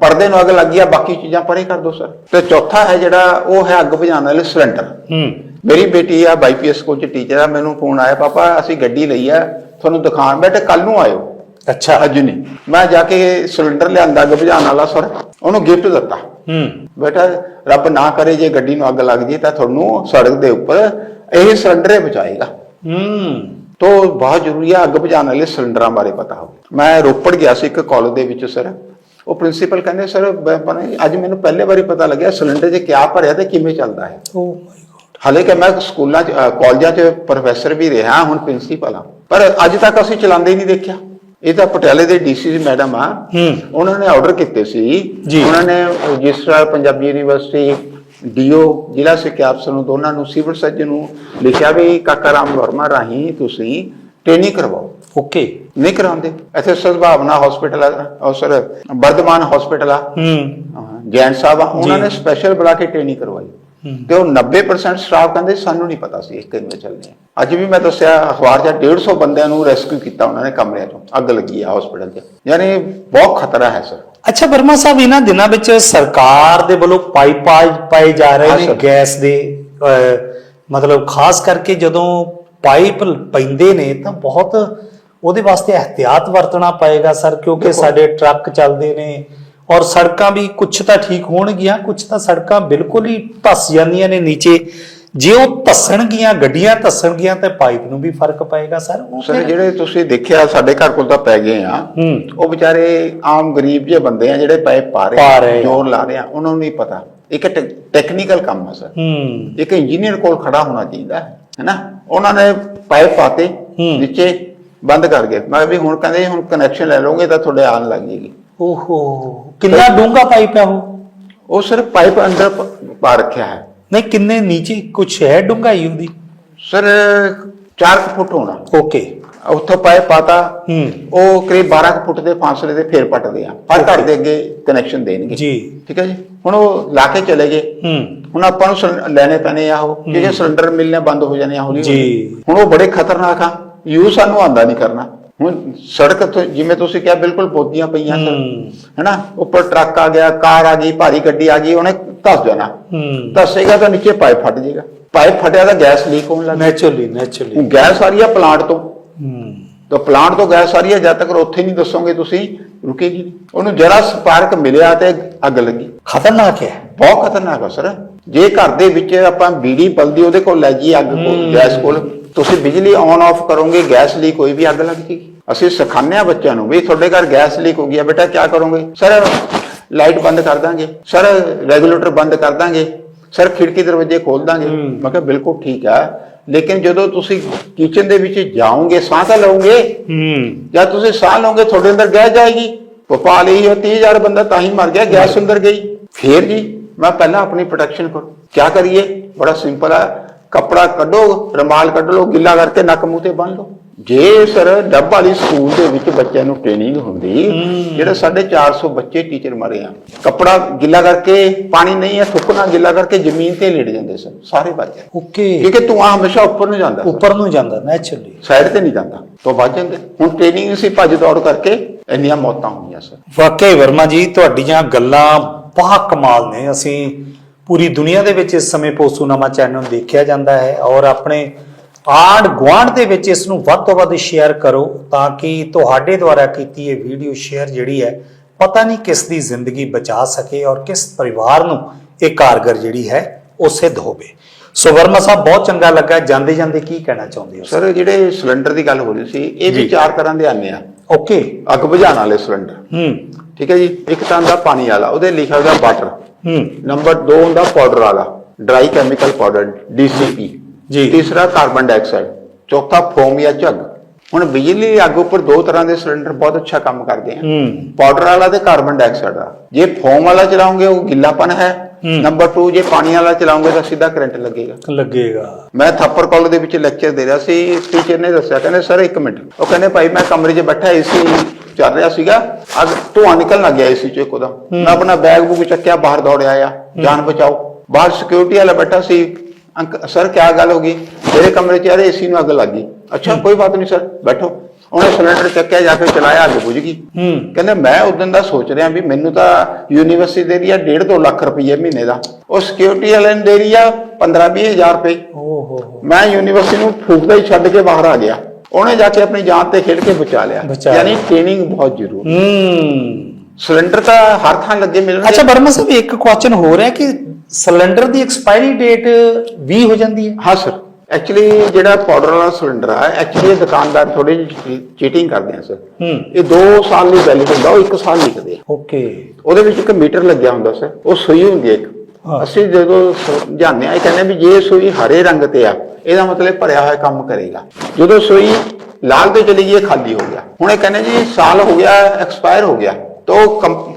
ਪਰਦੇ ਨੂੰ ਅੱਗ ਲੱਗੀ ਆ ਬਾਕੀ ਚੀਜ਼ਾਂ ਪਰੇ ਕਰ ਦਿਓ ਸਰ। ਤੇ ਚੌਥਾ ਹੈ ਜਿਹੜਾ ਉਹ ਹੈ ਅੱਗ ਬੁਝਾਉਣ ਵਾਲੇ ਸਿਲੰਡਰ ਹੂੰ। ਮੇਰੀ ਬੇਟੀ ਆ ਬਾਈਪੀਐਸ ਸਕੂਲ ਚ ਟੀਚਰ ਆ ਮੈਨੂੰ ਫੋਨ ਆਇਆ ਪਾਪਾ ਅਸੀਂ ਗੱਡੀ ਲਈ ਆ ਤੁਹਾਨੂੰ ਦਿਖਾਣ ਬੈਠੇ ਕੱਲ ਨੂੰ ਆਇਓ। ਅੱਛਾ। ਅੱਜ ਨਹੀਂ। ਮੈਂ ਜਾ ਕੇ ਸਿਲੰਡਰ ਲਿਆਂਦਾ ਅੱਗ ਬੁਝਾਉਣ ਵਾਲਾ ਸਰ ਉਹਨੂੰ ਗਿਫਟ ਦਿੱਤਾ। ਹੂੰ। ਬੇਟਾ ਰੱਬ ਨਾ ਕਰੇ ਜੇ ਗੱਡੀ ਨੂੰ ਅੱਗ ਲੱਗ ਜੇ ਤਾਂ ਤੁਹਾਨੂੰ ਸੜਕ ਦੇ ਉੱਪਰ ਇਹ ਸਿਲੰਡਰ ਹੀ ਬਚਾਏਗਾ। ਹੂੰ। ਤੋ ਬਹੁਤ ਜ਼ਰੂਰੀ ਹੈ ਅੱਗ ਬੁਝਾਉਣ ਵਾਲੇ ਸਿਲੰਡਰਾਂ ਬਾਰੇ ਪਤਾ ਹੋਵੇ। ਮੈਂ ਰੋਪੜ ਗਿਆ ਸੀ ਇੱਕ ਕਾਲਜ ਦੇ ਵਿੱਚ ਸਰ ਉਹ ਪ੍ਰਿੰਸੀਪਲ ਕਹਿੰਦੇ ਸਰ ਅੱਜ ਮੈਨੂੰ ਪਹਿਲੇ ਵਾਰੀ ਪਤਾ ਲੱਗਿਆ ਸਿਲੰਡਰ 'ਚ ਕਿਆ ਭਰਿਆ ਤੇ ਕਿਵੇਂ ਚੱਲਦਾ ਹੈ? ਓ ਮਾਈ ਗੋਡ ਹਾਲੇ ਕਿ ਮੈਂ ਸਕੂਲਾਂ 'ਚ ਕਾਲਜਾਂ 'ਚ ਪ੍ਰੋਫੈਸਰ ਵੀ ਰਿਹਾ ਹੁਣ ਪ੍ਰਿੰਸੀਪਲ ਆ ਪਰ ਅੱਜ ਤੱਕ ਅਸੀਂ ਚਲਾਉਂਦੇ ਹੀ ਨਹੀਂ ਦੇਖਿਆ। ਇਹ ਤਾਂ ਪਟਿਆਲੇ ਦੇ ਡੀਸੀ ਮੈਡਮ ਆ। ਹੂੰ। ਉਹਨਾਂ ਨੇ ਆਰਡਰ ਕੀਤੇ ਸੀ। ਉਹਨਾਂ ਨੇ ਰਜਿਸਟਰਾਰ ਪੰਜਾਬੀ ਯੂਨੀਵਰਸਿਟੀ ਡੀਓ ਜ਼ਿਲ੍ਹਾ ਸਿੱਖਿਆ ਅਫਸਰ ਨੂੰ ਦੋਨਾਂ ਨੂੰ ਸਿਵਲ ਸਰਜਨ ਨੂੰ ਲਿਖਿਆ ਵੀ ਕਾਕਾ ਰਾਮ ਵਰਮਾ ਰਾਹੀਂ ਤੁਸੀਂ ਟ੍ਰੇਨਿੰਗ ਕਰਵਾਓ। ਓਕੇ। ਨਹੀਂ ਕਰਾਉਂਦੇ। ਇੱਥੇ ਸਦਭਾਵਨਾ ਹਸਪੀਟਲ ਆ ਸਰ ਵਰਧਮਾਨ ਹਸਪੀਟਲ ਆ। ਹੂੰ। ਜੈਨ ਸਾਹਿਬ ਆ। ਉਹਨਾਂ। ਨੇ ਸਪੈਸ਼ਲ ਬੁਲਾ ਕੇ ਟ੍ਰੇਨਿੰਗ ਕਰਵਾਈ। ਤੇ ਉਹ 90% ਸਟਾਫ ਕਹਿੰਦੇ ਸਾਨੂੰ ਨਹੀਂ ਪਤਾ ਸੀ ਇਹ ਕਿਵੇਂ ਚੱਲਣੇ ਆ ਅੱਜ ਵੀ ਮੈਂ ਦੱਸਿਆ ਅਖਬਾਰ 'ਚ 150 ਬੰਦਿਆਂ ਨੂੰ ਰੈਸਕਿਊ ਕੀਤਾ ਉਹਨਾਂ ਨੇ ਕਮਰਿਆਂ ਤੋਂ ਅੱਗ ਲੱਗੀ ਆ ਹਸਪੀਟਲ 'ਚ ਯਾਨੀ ਬਹੁਤ ਖਤਰਾ ਹੈ ਸਰ ਅੱਛਾ ਵਰਮਾ ਸਾਹਿਬ ਇਹਨਾਂ ਦਿਨਾਂ ਵਿੱਚ ਸਰਕਾਰ ਦੇ ਵੱਲੋਂ ਪਾਈਪ ਪਾਏ ਜਾ ਰਹੇ ਨੇ। ਗੈਸ ਦੇ ਮਤਲਬ ਖਾਸ ਕਰਕੇ ਜਦੋਂ ਪਾਈਪ ਪੈਂਦੇ ਨੇ ਤਾਂ ਬਹੁਤ ਉਹਦੇ ਵਾਸਤੇ ਇhtiyat ਵਰਤਣਾ ਪਏਗਾ ਸਰ ਕਿਉਂਕਿ। ਸਾਡੇ ਟਰੱਕ ਚੱਲਦੇ ਨੇ ਔਰ ਸੜਕਾਂ ਵੀ ਕੁਝ ਤਾਂ ਠੀਕ ਹੋਣਗੀਆਂ ਕੁਝ ਤਾਂ ਸੜਕਾਂ ਬਿਲਕੁਲ ਹੀ ਧੱਸ ਜਾਂਦੀਆਂ ਨੇ ਨੀਚੇ। ਜੇ ਉਹ ਧੱਸਣਗੀਆਂ ਗੱਡੀਆਂ ਧੱਸਣਗੀਆਂ ਤਾਂ ਪਾਈਪ ਨੂੰ ਵੀ ਫ਼ਰਕ ਪਏਗਾ ਸਰ। ਉਹ ਸਰ ਜਿਹੜੇ ਤੁਸੀਂ ਦੇਖਿਆ ਸਾਡੇ ਘਰ ਕੋਲ ਤਾਂ ਪੈ ਗਏ ਆ। ਉਹ ਵਿਚਾਰੇ ਆਮ ਗਰੀਬ ਜਿਹੇ ਬੰਦੇ ਆ ਜਿਹੜੇ ਪਾਈਪ ਪਾ ਰਹੇ ਆ। ਜੋਰ ਲਾ ਰਹੇ ਆ ਉਹਨਾਂ ਨੂੰ ਨਹੀਂ ਪਤਾ। ਇੱਕ ਟੈਕਨੀਕਲ ਕੰਮ ਹੈ ਸਰ। ਇੱਕ ਇੰਜੀਨੀਅਰ ਕੋਲ ਖੜਾ ਹੋਣਾ ਚਾਹੀਦਾ ਹੈ ਹੈਨਾ? ਉਹਨਾਂ ਨੇ ਪਾਈਪ ਪਾਤੇ। ਨੀਚੇ ਬੰਦ ਕਰ ਗਏ। ਮੈਂ ਵੀ ਹੁਣ ਕਹਿੰਦੇ ਹੁਣ ਕਨੈਕਸ਼ਨ ਲੈ ਲਓਗੇ ਤਾਂ ਤੁਹਾਡੇ ਆਣ ਲੱਗ ਜੇਗੀ ਓਹੋ ਕਿੰਨਾ ਡੂੰਘਾ ਪਾਈਪ ਹੈ ਉਹ? ਉਹ ਸਿਰਫ ਪਾਈਪ ਅੰਦਰ ਪ- ਪਾ ਰੱਖਿਆ ਹੈ। ਨਹੀਂ ਕਿੰਨੇ ਨੀਚੇ ਕੁਛ ਹੈ ਡੂੰਘਾਈ ਉਹਦੀ? ਸਰ 4 ਫੁੱਟ ਹੋਣਾ। ਓਕੇ। ਉੱਥੋਂ ਪਾਈਪ ਪਾਤਾ। ਹੂੰ। ਉਹ ਕਰੀਬ 12 ਕੁ ਫੁੱਟ ਦੇ ਫਾਸਲੇ ਤੇ ਫੇਰ ਪੱਟਦੇ ਆ। ਹਰ ਘਰ ਦੇ ਅੱਗੇ ਕਨੈਕਸ਼ਨ ਦੇਣਗੇ। ਜੀ। ਠੀਕ ਹੈ ਜੀ? ਹੁਣ ਉਹ ਲਾ ਕੇ ਚਲੇ ਗਏ। ਹੂੰ। ਹੁਣ ਆਪਾਂ ਨੂੰ ਸਿਲੰ- ਲੈਣੇ ਪੈਣੇ ਆ ਉਹ। ਕਿਉਂਕਿ ਸਿਲੰਡਰ ਮਿਲਣੇ ਬੰਦ ਹੋ ਜਾਣੇ ਆ ਹੌਲੀ ਹੌਲੀ। ਜੀ। ਹੁਣ ਉਹ ਬੜੇ ਖਤਰਨਾਕ ਆ। ਯੂਜ਼ ਸਾਨੂੰ ਆਂਦਾ ਨਹੀਂ ਕਰਨਾ। ਹੁਣ ਸੜਕ ਤੋਂ ਜਿਵੇਂ ਤੁਸੀਂ ਕਿਹਾ ਬਿਲਕੁਲ ਬੋਦੀਆਂ ਪਈਆਂ ਹੂੰ। ਹੈਨਾ? ਉੱਪਰ ਟਰੱਕ ਆ ਗਿਆ ਕਾਰ ਆ ਗਈ ਭਾਰੀ ਗੱਡੀ ਆ ਗਈ ਉਹਨੇ ਧੱਸ ਜਾਣਾ। ਧੱਸੇਗਾ ਤਾਂ ਨੀਚੇ ਪਾਈਪ ਫਟ ਜਾਏਗਾ ਪਾਈਪ ਫਟਿਆ ਤਾਂ ਗੈਸ ਲੀਕ ਹੋਣ ਲੱਗ ਨੇਚਰਲੀ ਨੇਚਰਲੀ ਗੈਸ ਆ ਰਹੀ ਆ ਪਲਾਂਟ ਤੋਂ। ਤਾਂ ਪਲਾਂਟ ਤੋਂ ਗੈਸ ਆ ਰਹੀ ਹੈ ਜਦ ਤੱਕ ਉੱਥੇ ਨਹੀਂ ਦੱਸੋਗੇ ਤੁਸੀਂ ਰੁਕੇਗੀ ਨਹੀਂ। ਉਹਨੂੰ ਜਰਾ ਸਪਾਰਕ ਮਿਲਿਆ ਤੇ ਅੱਗ ਲੱਗੀ। ਖਤਰਨਾਕ ਹੈ। ਬਹੁਤ ਖਤਰਨਾਕ ਹੈ ਸਰ। ਜੇ ਘਰ ਦੇ ਵਿੱਚ ਆਪਾਂ ਬੀੜੀ ਬਲਦੀ ਉਹਦੇ ਕੋਲ ਲੈ ਜੀ ਅੱਗ ਕੋਲ ਗੈਸ ਕੋਲ ਤੁਸੀਂ ਬਿਜਲੀ ਆਨ ਆਫ ਕਰੋਗੇ ਗੈਸ ਲੀਕ ਹੋਈ ਵੀ ਅੱਗ ਲੱਗ ਜੇਗੀ। ਅਸੀਂ ਸਿਖਾਉਂਦੇ ਆ ਬੱਚਿਆਂ ਨੂੰ ਵੀ ਤੁਹਾਡੇ ਘਰ ਗੈਸ ਲੀਕ ਹੋ ਗਿਆ ਬੇਟਾ ਕੀ ਕਰੋਗੇ? ਸਰ ਲਾਈਟ ਬੰਦ ਕਰ ਦਾਂਗੇ। ਸਰ ਰੈਗੂਲੇਟਰ ਬੰਦ ਕਰ ਦਾਂਗੇ। ਸਰ ਖਿੜਕੀ ਦਰਵਾਜ਼ੇ ਖੋਲ ਦਾਂਗੇ। ਹੂੰ। ਮੈਂ ਕਿਹਾ ਬਿਲਕੁਲ ਠੀਕ ਹੈ। ਲੇਕਿਨ ਜਦੋਂ ਤੁਸੀਂ ਕਿਚਨ ਦੇ ਵਿੱਚ ਜਾਓਗੇ ਸਾਹ ਤਾਂ ਲਓਗੇ? ਹੂੰ। ਜਦ ਤੁਸੀਂ ਸਾਹ ਲਓਗੇ ਤੁਹਾਡੇ ਅੰਦਰ ਗੈਸ ਜਾਏਗੀ? ਭੋਪਾਲ ਹੀ 30000 ਬੰਦਾ ਤਾਂ ਹੀ ਮਰ ਗਿਆ ਗੈਸ ਅੰਦਰ ਗਈ। ਫੇਰ ਜੀ ਮੈਂ ਪਹਿਲਾਂ ਆਪਣੀ ਪ੍ਰੋਟੈਕਸ਼ਨ ਕਰੋ ਕੀ ਕਰੀਏ? ਬੜਾ ਸਿੰਪਲ ਹੈ ਕਪੜਾ ਕੱਢੋ ਰਮਾਲ ਕੱਢ ਲਓ ਗਿੱਲਾ ਕਰਕੇ ਨੱਕ ਮੂੰਹ ਤੇ ਬੰਨ ਲਓ। ਜੇ ਸਰ ਡੱਬ ਵਾਲੀ ਸਕੂਲ ਦੇ ਵਿੱਚ ਬੱਚਿਆਂ ਨੂੰ ਟ੍ਰੇਨਿੰਗ ਹੁੰਦੀ ਜਿਹੜੇ 450 ਬੱਚੇ ਟੀਚਰ ਮਰੇ ਆ ਕਪੜਾ ਗਿੱਲਾ ਕਰਕੇ ਪਾਣੀ ਨਹੀਂ ਹੈ ਥੁੱਕਣਾ ਗਿੱਲਾ ਕਰਕੇ ਜ਼ਮੀਨ ਤੇ ਲੇਟ ਜਾਂਦੇ ਸਨ ਸਾਰੇ ਬੱਚੇ ਓਕੇ। ਕਿਉਂਕਿ ਧੂਆਂ ਹਮੇਸ਼ਾ ਉੱਪਰ ਨੂੰ ਜਾਂਦਾ। ਸਰ। ਉੱਪਰ ਨੂੰ ਜਾਂਦਾ ਨੇਚਰਲੀ ਸਾਈਡ ਤੇ ਨਹੀਂ ਜਾਂਦਾ ਤੋਂ ਵੱਜ ਜਾਂਦੇ। ਹੁਣ ਟ੍ਰੇਨਿੰਗ ਸੀ ਭੱਜ ਦੌੜ ਕਰਕੇ ਇੰਨੀਆਂ ਮੌਤਾਂ ਹੋਈਆਂ ਸਰ ਵਾਕਈ ਵਰਮਾ ਜੀ ਤੁਹਾਡੀਆਂ ਗੱਲਾਂ ਬਾ ਕਮਾਲ ਨੇ। ਅਸੀਂ ਪੂਰੀ ਦੁਨੀਆ ਦੇ ਵਿੱਚ ਇਸ ਸਮੇਂ ਪੋਸੂਨਾਮਾ ਚੈਨਲ ਦੇਖਿਆ ਜਾਂਦਾ ਹੈ ਔਰ ਆਪਣੇ ਆਂਡ ਗੁਆਂਢ ਦੇ ਵਿੱਚ ਇਸ ਨੂੰ ਵੱਧ ਤੋਂ ਵੱਧ ਸ਼ੇਅਰ ਕਰੋ ਤਾਂ ਕਿ ਤੁਹਾਡੇ ਦੁਆਰਾ ਕੀਤੀ ਇਹ ਵੀਡੀਓ ਸ਼ੇਅਰ ਜਿਹੜੀ ਹੈ ਪਤਾ ਨਹੀਂ ਕਿਸ ਦੀ ਜ਼ਿੰਦਗੀ ਬਚਾ ਸਕੇ ਔਰ ਕਿਸ ਪਰਿਵਾਰ ਨੂੰ ਇਹ ਕਾਰਗਰ ਜਿਹੜੀ ਹੈ ਉਹ ਸਿੱਧ ਹੋਵੇ। ਸੋ ਵਰਮਾ ਸਾਹਿਬ ਬਹੁਤ ਚੰਗਾ ਲੱਗਾ ਜਾਂਦੇ ਜਾਂਦੇ ਕੀ ਕਹਿਣਾ ਚਾਹੁੰਦੇ ਹੋ? ਸਰ ਜਿਹੜੇ ਸਿਲੰਡਰ ਦੀ ਗੱਲ ਹੋ ਰਹੀ ਸੀ ਇਹ। ਵੀ ਚਾਰ ਤਰ੍ਹਾਂ ਦੇ ਆਨੇ ਆ। ਓਕੇ। ਅੱਗ ਬੁਝਾਉਣ ਵਾਲੇ ਸਿਲੰਡਰ। ਹੂੰ। ਠੀਕ ਹੈ ਜੀ ਇੱਕ ਤਾਂ ਹੁੰਦਾ ਪਾਣੀ ਵਾਲਾ ਉਹਦੇ ਲਿਖਿਆ ਹੋਇਆ ਵਾਟਰ। ਹੂੰ। ਨੰਬਰ 2 ਹੁੰਦਾ ਪਾਊਡਰ ਵਾਲਾ ਡਰਾਈ ਕੈਮੀਕਲ ਪਾਊਡਰ DCP ਜੀ। ਤੀਸਰਾ ਕਾਰਬਨ ਡਾਈਆਕਸਾਈਡ ਚੌਥਾ ਫੋਮ ਜਾਂ ਝੱਗ। ਹੁਣ ਬਿਜਲੀ ਅੱਗ ਉੱਪਰ ਦੋ ਤਰ੍ਹਾਂ ਦੇ ਸਿਲੰਡਰ ਬਹੁਤ ਅੱਛਾ ਕੰਮ ਕਰਦੇ ਆ। ਪਾਊਡਰ ਵਾਲਾ ਤੇ ਕਾਰਬਨ ਡਾਈਆਕਸਾਈਡ ਦਾ। ਜੇ ਫੋਮ ਵਾਲਾ ਚਲਾਉਂਗੇ ਉਹ ਗਿੱਲਾਪਨ ਹੈ। ਨੰਬਰ 2 ਜੇ ਪਾਣੀ ਵਾਲਾ ਚਲਾਉਂਗੇ ਤਾਂ ਸਿੱਧਾ ਕਰੰਟ ਲੱਗੇਗਾ। ਲੱਗੇਗਾ। ਮੈਂ ਥੱਪੜ ਕਾਲਜ ਦੇ ਵਿੱਚ ਲੈਕਚਰ ਦੇ ਰਿਹਾ ਸੀ ਟੀਚਰ ਨੇ ਦੱਸਿਆ ਕਹਿੰਦੇ ਸਰ ਇੱਕ ਮਿੰਟ। ਉਹ ਕਹਿੰਦੇ ਭਾਈ ਮੈਂ ਕਮਰੇ 'ਚ ਬੈਠਾ ਏਸੀ ਚੱਲ ਰਿਹਾ ਸੀਗਾ। ਅੱਗ ਧੂਆਂ ਨਿਕਲਣ ਲੱਗ ਗਿਆ ਏਸੀ 'ਚੋਂ ਇੱਕਦਮ ਮੈਂ ਆਪਣਾ ਬੈਗ ਬੁੱਕ ਚੱਕਿਆ ਬਾਹਰ ਦੌੜ ਆਇਆ ਜਾਨ ਬਚਾਓ। ਬਾਹਰ ਸਿਕਿਉਰਿਟੀ ਵਾਲਾ ਬੈਠਾ ਸੀ। ਅੰਕ ਸਰ ਕੀ ਗੱਲ ਹੋ ਗਈ? ਮੇਰੇ ਕਮਰੇ 'ਚ ਯਾਰ ਏਸੀ ਨੂੰ ਅੱਗ ਲੱਗ ਗਈ। ਅੱਛਾ ਕੋਈ ਬਾਤ ਨਹੀਂ ਸਰ। ਬੈਠੋ। ਉਹਨੇ ਸਿਲੰਡਰ ਚੱਕਿਆ ਜਾ ਕੇ ਚਲਾਇਆ ਅੱਗ ਬੁਝ ਗਈ। ਹੂੰ। ਕਹਿੰਦੇ ਮੈਂ ਉਦੋਂ ਦਾ ਸੋਚ ਰਿਹਾ ਵੀ ਮੈਨੂੰ ਤਾਂ ਯੂਨੀਵਰਸਿਟੀ ਦੇ ਰਹੀ ਆ 1.5 2 ਲੱਖ ਰੁਪਏ ਮਹੀਨੇ ਦਾ। ਉਹ ਸਿਕਿਉਰਿਟੀ ਵਾਲੇ ਨੂੰ ਦੇ ਰਹੀ ਆ 15 20 ਹਜ਼ਾਰ ਰੁਪਏ। ਓ ਹੋ ਹੋ ਮੈਂ ਯੂਨੀਵਰਸਿਟੀ ਨੂੰ ਫੂਕਦਾ ਹੀ ਛੱਡ ਕੇ ਬਾਹਰ ਆ ਗਿਆ। ਉਹਨੇ ਜਾ ਕੇ ਆਪਣੀ ਜਾਨ ਤੇ ਖੇਡ ਕੇ ਬਚਾ ਲਿਆ। ਯਾਨੀ ਟ੍ਰੇਨਿੰਗ ਬਹੁਤ ਜ਼ਰੂਰੀ ਹੂੰ। ਸਿਲੰਡਰ ਤਾਂ ਹਰ ਥਾਂ ਲੱਗੇ ਮਿਲਣਗੇ ਅੱਛਾ ਵਰਮਾ ਸਾਹਿਬ ਇੱਕ ਕੁਐਸਚਨ ਹੋ ਰਿਹਾ ਕਿ ਸਿਲੰਡਰ ਦੀ ਐਕਸਪਾਇਰੀ ਡੇਟ 20 ਹੋ ਜਾਂਦੀ ਹੈ? ਹਾਂ ਸਰ ਐਕਚੁਅਲੀ ਜਿਹੜਾ ਪਾਊਡਰ ਵਾਲਾ ਸਿਲੰਡਰ ਆ ਐਕਚੁਅਲੀ ਇਹ ਦੁਕਾਨਦਾਰ ਥੋੜੀ ਜਿਹੀ ਚੀਟਿੰਗ ਕਰਦੇ ਆ ਸਰ ਹੂੰ। ਇਹ 2 ਸਾਲ ਲਈ ਵੈਲਿਡ ਹੁੰਦਾ ਉਹ 1 ਸਾਲ ਲਿਖਦੇ ਆ ਓਕੇ ਉਹਦੇ ਵਿੱਚ ਇੱਕ ਮੀਟਰ ਲੱਗਿਆ ਹੁੰਦਾ ਸਰ ਉਹ ਸੂਈ ਹੁੰਦੀ ਹੈ ਇੱਕ। ਅਸੀਂ ਜਦੋਂ ਸਮਝਾਉਂਦੇ ਆ ਇਹ ਕਹਿੰਦੇ ਵੀ ਜੇ ਸੂਈ ਹਰੇ ਰੰਗ ਤੇ ਆ ਇਹਦਾ ਮਤਲਬ ਭਰਿਆ ਹੋਇਆ ਕੰਮ ਕਰੇਗਾ। ਜਦੋਂ ਸੂਈ ਲਾਲ ਤੇ ਚਲੀ ਗਈ ਖਾਲੀ ਹੋ ਗਿਆ। ਹੁਣ ਇਹ ਕਹਿੰਦੇ ਜੀ ਸਾਲ ਹੋ ਗਿਆ ਐਕਸਪਾਇਰ ਹੋ ਗਿਆ। ਤਾਂ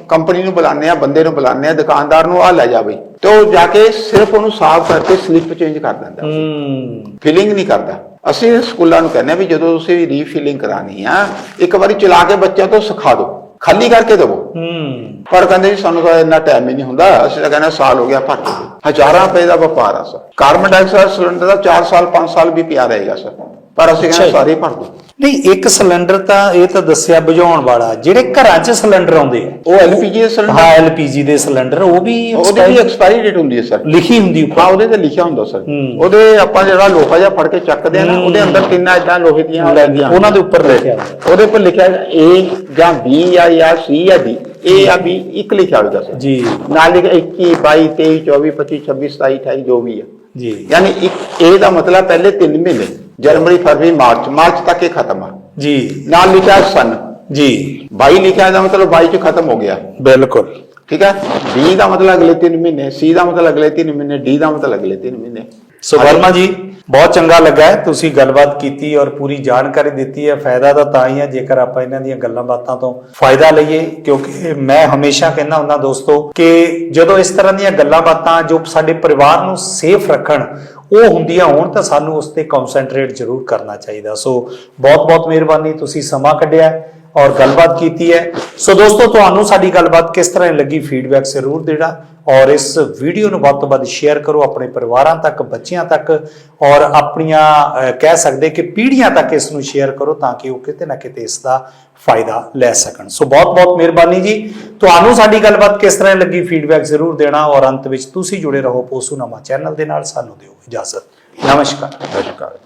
ਕੰਪਨੀ ਨੂੰ ਬੁਲਾਉਂਦੇ ਆ ਬੰਦੇ ਨੂੰ ਬੁਲਾਉਂਦੇ ਆ ਦੁਕਾਨਦਾਰ ਨੂੰ ਆ ਲੈ ਜਾ ਬਈ। ਤੇ ਉਹ ਜਾ ਕੇ ਸਿਰਫ ਉਹਨੂੰ ਸਾਫ਼ ਕਰਕੇ ਸਲਿੱਪ ਚੇਂਜ ਕਰ ਦਿੰਦਾ। ਹੂੰ। ਫਿਲਿੰਗ ਨਹੀਂ ਕਰਦਾ। ਅਸੀਂ ਸਕੂਲਾਂ ਨੂੰ ਕਹਿੰਦੇ ਆ ਵੀ ਜਦੋਂ ਤੁਸੀਂ ਰੀਫਿਲਿੰਗ ਕਰਾਣੀ ਆ ਇੱਕ ਵਾਰੀ ਚਲਾ ਕੇ ਬੱਚਿਆਂ ਤੋਂ ਸਿਖਾ ਦਿਓ। ਖਾਲੀ ਕਰਕੇ ਦਿਵੋ। ਹੂੰ। ਪਰ ਕਹਿੰਦੇ ਜੀ ਸਾਨੂੰ ਤਾਂ ਇੰਨਾ ਟਾਈਮ ਹੀ ਨਹੀਂ ਹੁੰਦਾ। ਅਸੀਂ ਤਾਂ ਕਹਿੰਦੇ ਸਾਲ ਹੋ ਗਿਆ ਭਰ ਕੇ। ਹਜ਼ਾਰਾਂ ਰੁਪਏ ਦਾ ਵਪਾਰ ਆ ਸਰ। ਕਾਰਬਨ ਡਾਈਆਕਸਾਈਡ ਸਿਲੰਡਰ ਦਾ 4 ਸਾਲ 5 ਸਾਲ ਵੀ ਪਿਆ ਰਹੇਗਾ ਸਰ। ਪਰ ਅਸੀਂ ਕਹਿੰਦੇ। ਸਾਰੇ ਹੀ ਭਰ ਦੋ। ਨਹੀਂ ਇੱਕ ਸਿਲੰਡਰ ਤਾਂ ਇਹ ਤਾਂ ਦੱਸਿਆ ਬੁਝਾਉਣ ਵਾਲਾ ਜਿਹੜੇ ਘਰਾਂ 'ਚ ਸਿਲੰਡਰ ਆਉਂਦੇ ਆ। ਉਹ ਐਲਪੀਜੀ ਦੇ ਸਿਲੰਡਰ? ਹਾਂ ਐਲਪੀਜੀ ਦੇ ਸਿਲੰਡਰ ਉਹ ਵੀ ਉਹਦੀ ਵੀ ਐਕਸਪਾਇਰੀ ਡੇਟ ਹੁੰਦੀ ਹੈ ਸਰ ਲਿਖੀ ਹੁੰਦੀ ਹਾਂ ਉੱਪਰ ਉਹਦੇ ਤੇ ਲਿਖਿਆ ਹੁੰਦਾ ਸਰ ਹੂੰ। ਉਹਦੇ ਆਪਾਂ ਜਿਹੜਾ ਲੋਹਾ ਜਿਹਾ ਫੜ ਕੇ ਚੱਕਦੇ ਆ ਨਾ ਉਹਦੇ ਅੰਦਰ ਤਿੰਨ ਇਦਾਂ ਲੋਹੇ ਦੀਆਂ ਲੱਗੀਆਂ ਉਹਨਾਂ ਦੇ ਉੱਪਰ ਲਿਖਿਆ ਹੁੰਦਾ। ਉਹਦੇ ਉੱਪਰ ਲਿਖਿਆ A ਜਾਂ B ਜਾਂ ਜਾਂ C ਜਾਂ D A ਜਾਂ। B ਇੱਕ ਲਿਖਿਆ ਹੋਵੇਗਾ ਸਰ ਜੀ। ਨਾਲ ਲਿਖਿਆ 21 22 23 24 25 26 27 28 ਜੋ ਵੀ ਹੈ ਜੀ। ਯਾਨੀ ਇੱਕ A ਦਾ ਮਤਲਬ ਪਹਿਲੇ 3 ਮਹੀਨੇ ਜਨਵਰੀ ਫਰਵਰੀ ਮਾਰਚ ਮਾਰਚ ਤੱਕ ਇਹ ਖਤਮ ਆ। ਜੀ। ਨਾਲ ਲਿਖਿਆ ਸਨ। ਜੀ। 22 ਲਿਖਿਆ ਦਾ ਮਤਲਬ 22 ਚ ਖਤਮ ਹੋ ਗਿਆ। ਬਿਲਕੁਲ। ਠੀਕ ਹੈ B ਦਾ ਮਤਲਬ ਅਗਲੇ 3 ਮਹੀਨੇ C ਦਾ ਮਤਲਬ ਅਗਲੇ 3 ਮਹੀਨੇ D ਦਾ ਮਤਲਬ ਅਗਲੇ 3 ਮਹੀਨੇ। ਸੋ ਵਰਮਾ ਜੀ। ਬਹੁਤ ਚੰਗਾ ਲੱਗਾ ਹੈ। ਤੁਸੀਂ ਗੱਲਬਾਤ ਕੀਤੀ ਔਰ ਪੂਰੀ ਜਾਣਕਾਰੀ ਦਿੱਤੀ ਹੈ। ਫਾਇਦਾ ਤਾਂ ਤਾਂ ਹੀ ਹੈ, ਜੇਕਰ ਆਪਾਂ ਇਹਨਾਂ ਦੀਆਂ ਗੱਲਾਂ ਬਾਤਾਂ ਤੋਂ ਫਾਇਦਾ ਲਈਏ, ਕਿਉਂਕਿ ਮੈਂ ਹਮੇਸ਼ਾ ਕਹਿੰਦਾ ਹੁੰਦਾ ਦੋਸਤੋ ਕਿ ਜਦੋਂ ਇਸ ਤਰ੍ਹਾਂ ਦੀਆਂ ਗੱਲਾਂ ਬਾਤਾਂ ਜੋ ਸਾਡੇ ਪਰਿਵਾਰ ਨੂੰ ਸੇਫ ਰੱਖਣ, ਉਹ ਹੁੰਦੀਆਂ ਹੋਣ ਤਾਂ ਸਾਨੂੰ ਉਸ ਤੇ ਕਨਸੈਂਟਰੇਟ ਜ਼ਰੂਰ ਕਰਨਾ ਚਾਹੀਦਾ। ਸੋ ਬਹੁਤ ਬਹੁਤ ਮਿਹਰਬਾਨੀ, ਤੁਸੀਂ ਸਮਾਂ ਕੱਢਿਆ ਔਰ ਗੱਲਬਾਤ ਕੀਤੀ ਹੈ। ਸੋ ਦੋਸਤੋ, ਤੁਹਾਨੂੰ ਸਾਡੀ ਗੱਲਬਾਤ ਕਿਸ ਤਰ੍ਹਾਂ ਲੱਗੀ ਫੀਡਬੈਕ ਜ਼ਰੂਰ ਦੇਣਾ। ਔਰ ਇਸ ਵੀਡੀਓ ਨੂੰ ਵੱਧ ਤੋਂ ਵੱਧ ਸ਼ੇਅਰ ਕਰੋ ਆਪਣੇ ਪਰਿਵਾਰਾਂ ਤੱਕ, ਬੱਚਿਆਂ ਤੱਕ ਔਰ ਆਪਣੀਆਂ ਕਹਿ ਸਕਦੇ ਕਿ ਪੀੜ੍ਹੀਆਂ ਤੱਕ ਇਸ ਨੂੰ ਸ਼ੇਅਰ ਕਰੋ ਤਾਂ ਕਿ ਉਹ ਕਿਤੇ ਨਾ ਕਿਤੇ ਇਸ ਦਾ ਫਾਇਦਾ ਲੈ ਸਕਣ। ਸੋ ਬਹੁਤ ਬਹੁਤ ਮਿਹਰਬਾਨੀ ਜੀ। ਤੁਹਾਨੂੰ ਸਾਡੀ ਗੱਲਬਾਤ ਕਿਸ ਤਰ੍ਹਾਂ ਲੱਗੀ ਫੀਡਬੈਕ ਜ਼ਰੂਰ ਦੇਣਾ ਔਰ ਅੰਤ ਵਿੱਚ ਤੁਸੀਂ ਜੁੜੇ ਰਹੋ ਪੋਸੂਨਾਮਾ ਚੈਨਲ ਦੇ ਨਾਲ। ਸਾਨੂੰ ਦਿਓ ਇਜਾਜ਼ਤ। ਨਮਸਕਾਰ। ਨਮਸਕਾਰ।